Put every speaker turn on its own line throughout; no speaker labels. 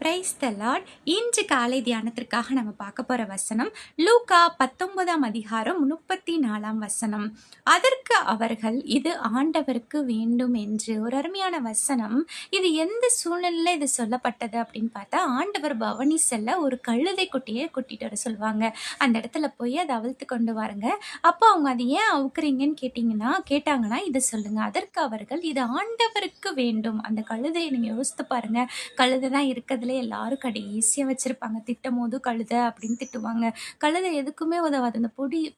Praise the Lord இன்று காலை தியானத்திற்காக நம்ம பார்க்க போகிற வசனம் லூகா பத்தொன்பதாம் அதிகாரம் முப்பத்தி நாலாம் வசனம். அதற்கு அவர்கள் இது ஆண்டவருக்கு வேண்டும் என்று. ஒரு அருமையான வசனம். இது எந்த சூழ்நிலையில் இது சொல்லப்பட்டது அப்படின்னு பார்த்தா ஆண்டவர் பவனி செல்ல ஒரு கழுதை குட்டியை கூட்டிகிட்டு வர சொல்லுவாங்க. அந்த இடத்துல போய் அதை அவிழ்த்து கொண்டு வாருங்க. அப்போ அவங்க அதை ஏன் அவுக்குறீங்கன்னு கேட்டிங்கன்னா கேட்டாங்கன்னா இதை சொல்லுங்க. அதற்கு அவர்கள் இது ஆண்டவருக்கு வேண்டும். அந்த கழுதையை நீங்கள் யோசித்து பாருங்க. கழுதை தான் இருக்கிறதுல எல்லாரும் கடைசியாக வச்சுருப்பாங்க. திட்டும் போது கழுதை அப்படின்னு திட்டுவாங்க. கழுதை எதுக்குமே உதவாது. அந்த பொடி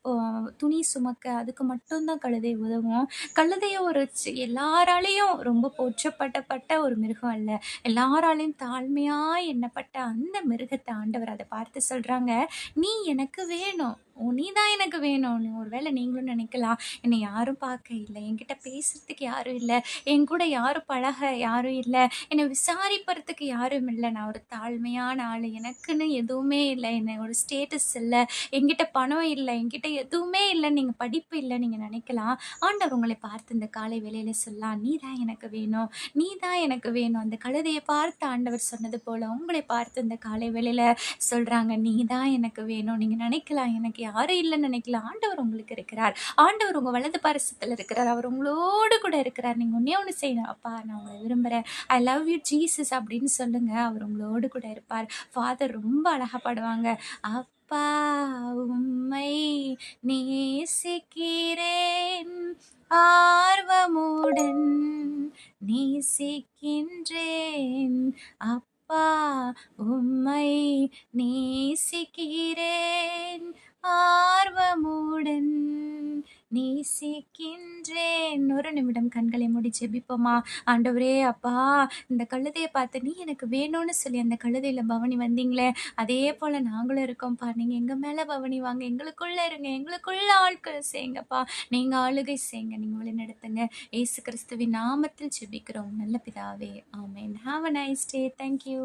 துணி சுமக்க அதுக்கு மட்டும்தான் கழுதை உதவும். கழுதையை ஒரு எல்லாராலேயும் ரொம்ப போற்றப்பட்டப்பட்ட ஒரு மிருகம் அல்ல. எல்லாராலையும் தாழ்மையாக எண்ணப்பட்ட அந்த மிருகத்தை ஆண்டவர் அதை பார்த்து சொல்கிறாங்க நீ எனக்கு வேணும். நீ தான் எனக்கு வேணும். ஒரு ஒருவேளை நீங்களும் நினைக்கலாம். என்னை யாரும் பார்க்க இல்லை. என்கிட்ட பேசுறதுக்கு யாரும் இல்லை. என் கூட யாரும் பழக யாரும் இல்லை. என்னை விசாரிப்பறதுக்கு யாரும் இல்லை. நான் ஒரு தாழ்மையான ஆள். எனக்குன்னு எதுவுமே இல்லை. என்ன ஒரு ஸ்டேட்டஸ் இல்லை. என்கிட்ட பணம் இல்லை. என்கிட்ட எதுவுமே இல்லை. நீங்கள் படிப்பு இல்லை. நீங்கள் நினைக்கலாம். ஆண்டவர் உங்களை பார்த்து இந்த காலை வேலையில் சொல்லலாம் நீ தான் எனக்கு வேணும். நீ தான் எனக்கு வேணும். அந்த கழுதையை பார்த்து ஆண்டவர் சொன்னது போல் உங்களை பார்த்து இந்த காலை வேலையில் சொல்கிறாங்க நீ தான் எனக்கு வேணும். நீங்கள் நினைக்கலாம். எனக்கு யாரும் இல்லைன்னு நினைக்கல. ஆண்டவர் உங்களுக்கு இருக்கிறார். ஆண்டவர் உங்க வலது பாரசத்தில் இருக்கிறார். அவர் உங்களோடு கூட இருக்கிறார். நீங்க ஒன்னே ஒன்று செய்யணும் அப்பா நான் உங்களை விரும்புறேன். ஐ லவ் யூ ஜீசஸ் அப்படின்னு சொல்லுங்க. அவர் உங்களோடு கூட இருப்பார். ஃபாதர் ரொம்ப அழகா பாடுவாங்க. அப்பா உம்மை நேசிக்கிறேன். ஆர்வமுடன் நேசிக்கின்றேன். அப்பா உம்மை நேசிக்கிறேன். ஆர்வமுடன் நேசிக்கின்றேன். ஒரு நிமிடம் கண்களை மூடி ஜெபிப்போமா? ஆண்டவரே அப்பா இந்த கழுதையை பார்த்து நீ எனக்கு வேணும்னு சொல்லி அந்த கழுதையில் பவனி வந்தீங்களே. அதே போல் நாங்களும் இருக்கோம்ப்பா நீங்கள் எங்கள் மேலே பவனி வாங்க எங்களுக்குள்ளே இருங்க எங்களுக்குள்ள ஆட்கள் செய்யுங்கப்பா. நீங்கள் ஆளுகை செய்யுங்க நீங்கள் வழி நடத்துங்க. ஏசு கிறிஸ்துவின் நாமத்தில் ஜெபிக்கிறோம். நல்ல பிதாவே ஆமேன். Have a nice day thank you